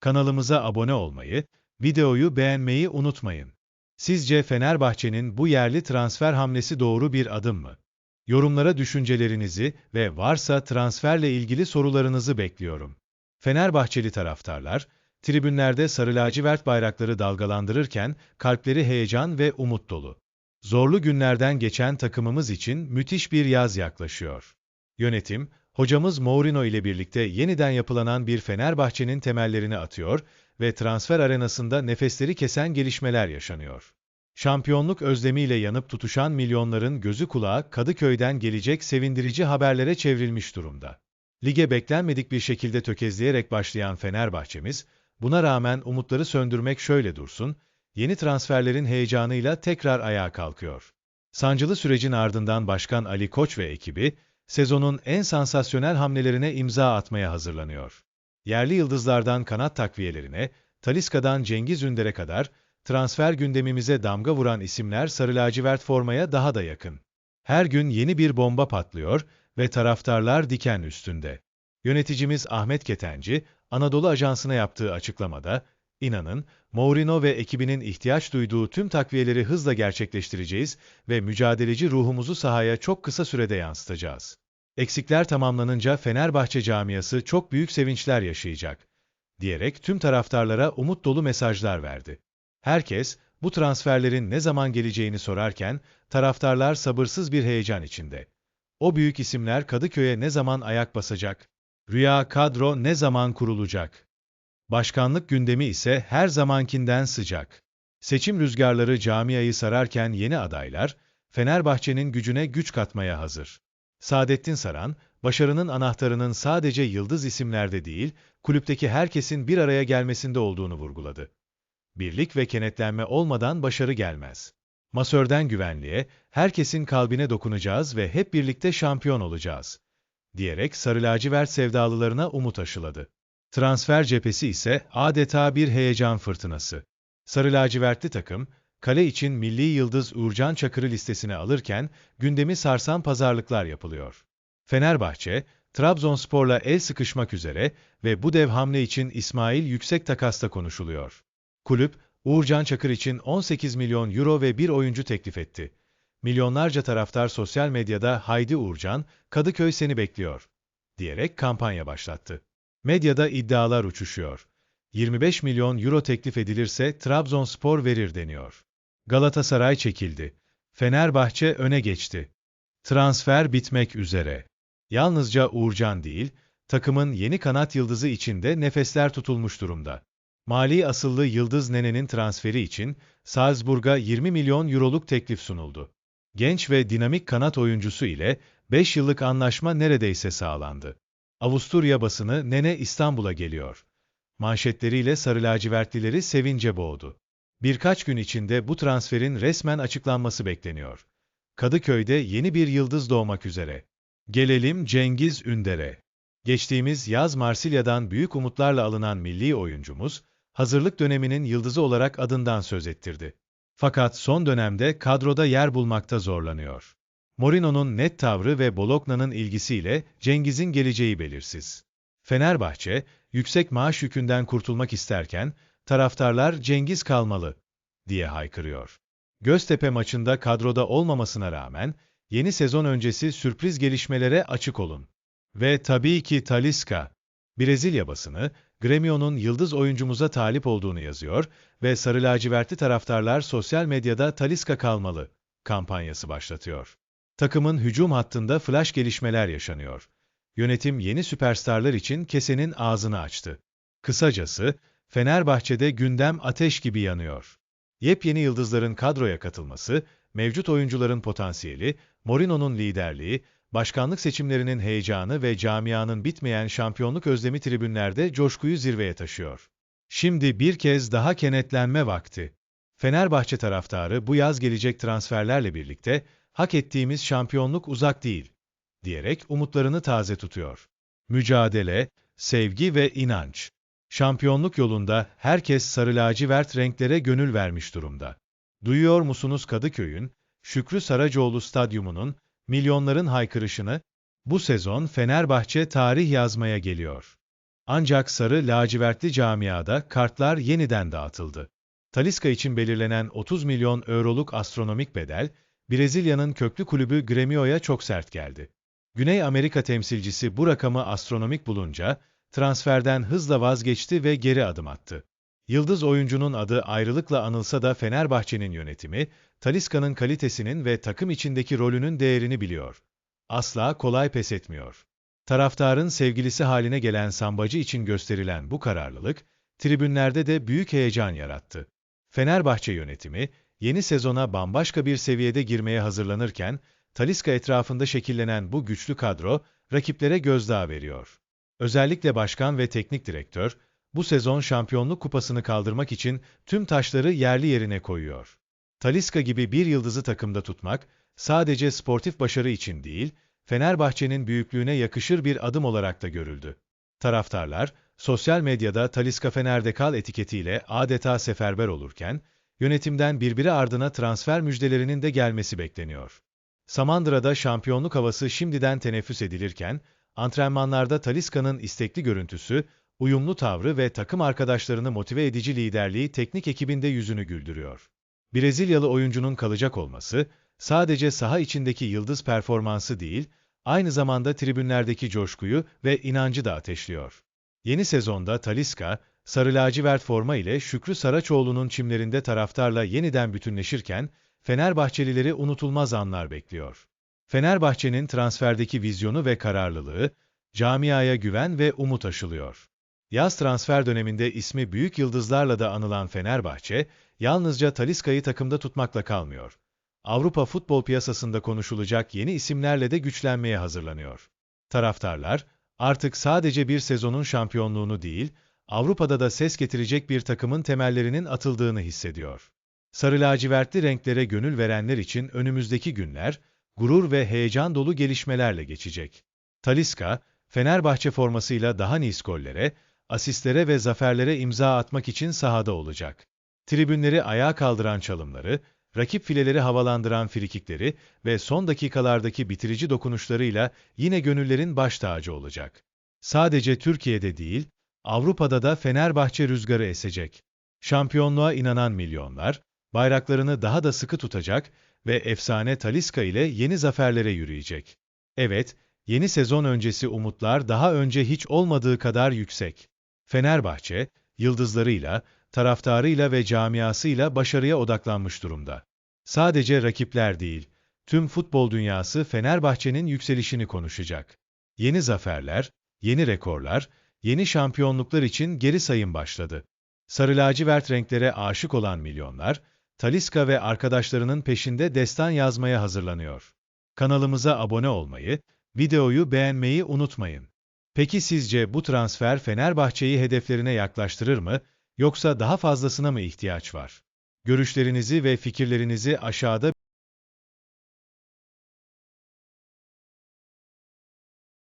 Kanalımıza abone olmayı, videoyu beğenmeyi unutmayın. Sizce Fenerbahçe'nin bu yerli transfer hamlesi doğru bir adım mı? Yorumlara düşüncelerinizi ve varsa transferle ilgili sorularınızı bekliyorum. Fenerbahçeli taraftarlar, tribünlerde sarı lacivert bayrakları dalgalandırırken kalpleri heyecan ve umut dolu. Zorlu günlerden geçen takımımız için müthiş bir yaz yaklaşıyor. Yönetim, hocamız Mourinho ile birlikte yeniden yapılanan bir Fenerbahçe'nin temellerini atıyor ve transfer arenasında nefesleri kesen gelişmeler yaşanıyor. Şampiyonluk özlemiyle yanıp tutuşan milyonların gözü kulağı Kadıköy'den gelecek sevindirici haberlere çevrilmiş durumda. Lige beklenmedik bir şekilde tökezleyerek başlayan Fenerbahçemiz, buna rağmen umutları söndürmek şöyle dursun, yeni transferlerin heyecanıyla tekrar ayağa kalkıyor. Sancılı sürecin ardından Başkan Ali Koç ve ekibi, sezonun en sansasyonel hamlelerine imza atmaya hazırlanıyor. Yerli yıldızlardan kanat takviyelerine, Taliska'dan Cengiz Ünder'e kadar transfer gündemimize damga vuran isimler sarı lacivert formaya daha da yakın. Her gün yeni bir bomba patlıyor ve taraftarlar diken üstünde. Yöneticimiz Ahmet Ketenci, Anadolu Ajansı'na yaptığı açıklamada, inanın, Mourinho ve ekibinin ihtiyaç duyduğu tüm takviyeleri hızla gerçekleştireceğiz ve mücadeleci ruhumuzu sahaya çok kısa sürede yansıtacağız. Eksikler tamamlanınca Fenerbahçe camiası çok büyük sevinçler yaşayacak, diyerek tüm taraftarlara umut dolu mesajlar verdi. Herkes, bu transferlerin ne zaman geleceğini sorarken, taraftarlar sabırsız bir heyecan içinde. O büyük isimler Kadıköy'e ne zaman ayak basacak? Rüya kadro ne zaman kurulacak? Başkanlık gündemi ise her zamankinden sıcak. Seçim rüzgarları camiayı sararken yeni adaylar, Fenerbahçe'nin gücüne güç katmaya hazır. Saadettin Saran, başarının anahtarının sadece yıldız isimlerde değil, kulüpteki herkesin bir araya gelmesinde olduğunu vurguladı. Birlik ve kenetlenme olmadan başarı gelmez. Masörden güvenliğe, herkesin kalbine dokunacağız ve hep birlikte şampiyon olacağız. Diyerek sarı lacivert sevdalılarına umut aşıladı. Transfer cephesi ise adeta bir heyecan fırtınası. Sarı lacivertli takım, kale için milli yıldız Uğurcan Çakır'ı listesine alırken gündemi sarsan pazarlıklar yapılıyor. Fenerbahçe, Trabzonspor'la el sıkışmak üzere ve bu dev hamle için İsmail yüksek takasta konuşuluyor. Kulüp, Uğurcan Çakır için 18 milyon euro ve bir oyuncu teklif etti. Milyonlarca taraftar sosyal medyada Haydi Uğurcan, Kadıköy seni bekliyor, diyerek kampanya başlattı. Medyada iddialar uçuşuyor. 25 milyon euro teklif edilirse Trabzonspor verir deniyor. Galatasaray çekildi. Fenerbahçe öne geçti. Transfer bitmek üzere. Yalnızca Uğurcan değil, takımın yeni kanat yıldızı içinde nefesler tutulmuş durumda. Mali asıllı Yıldız Nene'nin transferi için Salzburg'a 20 milyon euroluk teklif sunuldu. Genç ve dinamik kanat oyuncusu ile 5 yıllık anlaşma neredeyse sağlandı. Avusturya basını Nene İstanbul'a geliyor. Manşetleriyle sarı lacivertlileri sevince boğdu. Birkaç gün içinde bu transferin resmen açıklanması bekleniyor. Kadıköy'de yeni bir yıldız doğmak üzere. Gelelim Cengiz Ünder'e. Geçtiğimiz yaz Marsilya'dan büyük umutlarla alınan milli oyuncumuz, hazırlık döneminin yıldızı olarak adından söz ettirdi. Fakat son dönemde kadroda yer bulmakta zorlanıyor. Morino'nun net tavrı ve Bologna'nın ilgisiyle Cengiz'in geleceği belirsiz. Fenerbahçe, yüksek maaş yükünden kurtulmak isterken, taraftarlar Cengiz kalmalı, diye haykırıyor. Göztepe maçında kadroda olmamasına rağmen, yeni sezon öncesi sürpriz gelişmelere açık olun. Ve tabii ki Talisca. Brezilya basını, Gremio'nun yıldız oyuncumuza talip olduğunu yazıyor ve sarı lacivertli taraftarlar sosyal medyada Talisca kalmalı kampanyası başlatıyor. Takımın hücum hattında flash gelişmeler yaşanıyor. Yönetim yeni süperstarlar için kesenin ağzını açtı. Kısacası, Fenerbahçe'de gündem ateş gibi yanıyor. Yepyeni yıldızların kadroya katılması, mevcut oyuncuların potansiyeli, Morino'nun liderliği, başkanlık seçimlerinin heyecanı ve camianın bitmeyen şampiyonluk özlemi tribünlerde coşkuyu zirveye taşıyor. Şimdi bir kez daha kenetlenme vakti. Fenerbahçe taraftarı bu yaz gelecek transferlerle birlikte hak ettiğimiz şampiyonluk uzak değil, diyerek umutlarını taze tutuyor. Mücadele, sevgi ve inanç. Şampiyonluk yolunda herkes sarı lacivert renklere gönül vermiş durumda. Duyuyor musunuz Kadıköy'ün, Şükrü Saracoğlu Stadyumu'nun, milyonların haykırışını, bu sezon Fenerbahçe tarih yazmaya geliyor. Ancak sarı lacivertli camiada kartlar yeniden dağıtıldı. Talisca için belirlenen 30 milyon euroluk astronomik bedel, Brezilya'nın köklü kulübü Grêmio'ya çok sert geldi. Güney Amerika temsilcisi bu rakamı astronomik bulunca, transferden hızla vazgeçti ve geri adım attı. Yıldız oyuncunun adı ayrılıkla anılsa da Fenerbahçe'nin yönetimi, Talisca'nın kalitesinin ve takım içindeki rolünün değerini biliyor. Asla kolay pes etmiyor. Taraftarın sevgilisi haline gelen Sambacı için gösterilen bu kararlılık, tribünlerde de büyük heyecan yarattı. Fenerbahçe yönetimi, yeni sezona bambaşka bir seviyede girmeye hazırlanırken, Talisca etrafında şekillenen bu güçlü kadro, rakiplere gözdağı veriyor. Özellikle başkan ve teknik direktör, bu sezon şampiyonluk kupasını kaldırmak için tüm taşları yerli yerine koyuyor. Talisca gibi bir yıldızı takımda tutmak, sadece sportif başarı için değil, Fenerbahçe'nin büyüklüğüne yakışır bir adım olarak da görüldü. Taraftarlar, sosyal medyada Talisca Fener'de kal etiketiyle adeta seferber olurken, yönetimden birbiri ardına transfer müjdelerinin de gelmesi bekleniyor. Samandıra'da şampiyonluk havası şimdiden teneffüs edilirken, antrenmanlarda Talisca'nın istekli görüntüsü, uyumlu tavrı ve takım arkadaşlarını motive edici liderliği teknik ekibinde yüzünü güldürüyor. Brezilyalı oyuncunun kalacak olması, sadece saha içindeki yıldız performansı değil, aynı zamanda tribünlerdeki coşkuyu ve inancı da ateşliyor. Yeni sezonda Talisca, sarı lacivert forma ile Şükrü Saraçoğlu'nun çimlerinde taraftarla yeniden bütünleşirken, Fenerbahçelileri unutulmaz anlar bekliyor. Fenerbahçe'nin transferdeki vizyonu ve kararlılığı, camiaya güven ve umut aşılıyor. Yaz transfer döneminde ismi büyük yıldızlarla da anılan Fenerbahçe, yalnızca Talisca'yı takımda tutmakla kalmıyor. Avrupa futbol piyasasında konuşulacak yeni isimlerle de güçlenmeye hazırlanıyor. Taraftarlar, artık sadece bir sezonun şampiyonluğunu değil, Avrupa'da da ses getirecek bir takımın temellerinin atıldığını hissediyor. Sarı lacivertli renklere gönül verenler için önümüzdeki günler, gurur ve heyecan dolu gelişmelerle geçecek. Talisca, Fenerbahçe formasıyla daha nice gollere, asistlere ve zaferlere imza atmak için sahada olacak. Tribünleri ayağa kaldıran çalımları, rakip fileleri havalandıran frikikleri ve son dakikalardaki bitirici dokunuşlarıyla yine gönüllerin baş tacı olacak. Sadece Türkiye'de değil, Avrupa'da da Fenerbahçe rüzgarı esecek. Şampiyonluğa inanan milyonlar, bayraklarını daha da sıkı tutacak ve efsane Talisca ile yeni zaferlere yürüyecek. Evet, yeni sezon öncesi umutlar daha önce hiç olmadığı kadar yüksek. Fenerbahçe, yıldızlarıyla, taraftarıyla ve camiasıyla başarıya odaklanmış durumda. Sadece rakipler değil, tüm futbol dünyası Fenerbahçe'nin yükselişini konuşacak. Yeni zaferler, yeni rekorlar, yeni şampiyonluklar için geri sayım başladı. Sarı lacivert renklere aşık olan milyonlar, Talisca ve arkadaşlarının peşinde destan yazmaya hazırlanıyor. Kanalımıza abone olmayı, videoyu beğenmeyi unutmayın. Peki sizce bu transfer Fenerbahçe'yi hedeflerine yaklaştırır mı, yoksa daha fazlasına mı ihtiyaç var? Görüşlerinizi ve fikirlerinizi aşağıda